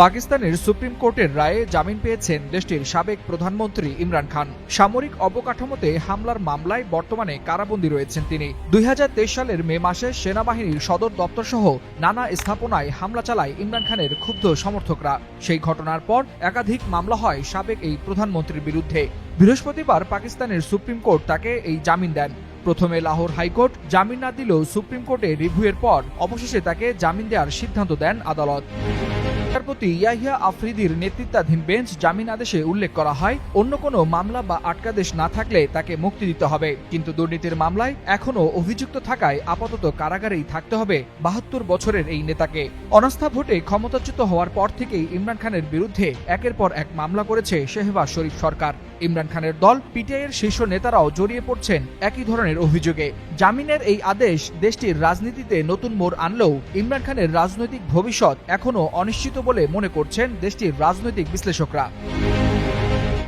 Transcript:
পাকিস্তানের সুপ্রিম কোর্টের রায়ে জামিন পেয়েছেন দেশটির সাবেক প্রধানমন্ত্রী ইমরান খান। সামরিক অবকাঠামোতে হামলার মামলায় বর্তমানে কারাবন্দী রয়েছেন তিনি। দুই হাজার তেইশ সালের মে মাসে সেনাবাহিনীর সদর দপ্তর সহ নানা স্থাপনায় হামলা চালায় ইমরান খানের ক্ষুব্ধ সমর্থকরা। সেই ঘটনার পর একাধিক মামলা হয় সাবেক এই প্রধানমন্ত্রীর বিরুদ্ধে। বৃহস্পতিবার পাকিস্তানের সুপ্রিম কোর্ট তাকে এই জামিন দেন। প্রথমে লাহোর হাইকোর্ট জামিন না দিলেও সুপ্রিম কোর্টে রিভিউয়ের পর অবশেষে তাকে জামিন দেওয়ার সিদ্ধান্ত দেন আদালত। বিচারপতি ইয়াহিয়া আফ্রিদির নেতৃত্বাধীন বেঞ্চ জামিন আদেশে উল্লেখ করা হয়, অন্য কোনো মামলা বা আটকাদেশ না থাকলে তাকে মুক্তি দিতে হবে। কিন্তু দুর্নীতির মামলায় এখনও অভিযুক্ত থাকায় আপাতত কারাগারেই থাকতে হবে বাহাত্তর বছরের এই নেতাকে। অনাস্থা ভোটে ক্ষমতাচ্যুত হওয়ার পর থেকেই ইমরান খানের বিরুদ্ধে একের পর এক মামলা করেছে শেহবাজ শরীফ সরকার। ইমরান খানের দল পিটিআইয়ের শীর্ষ নেতারাও জড়িয়ে পড়ছেন একই ধরনের অভিযোগে। জামিনের এই আদেশ দেশটির রাজনীতিতে নতুন মোড় আনলেও ইমরান খানের রাজনৈতিক ভবিষ্যৎ এখনও অনিশ্চিত বলে মনে করছেন দেশটির রাজনৈতিক বিশ্লেষকরা।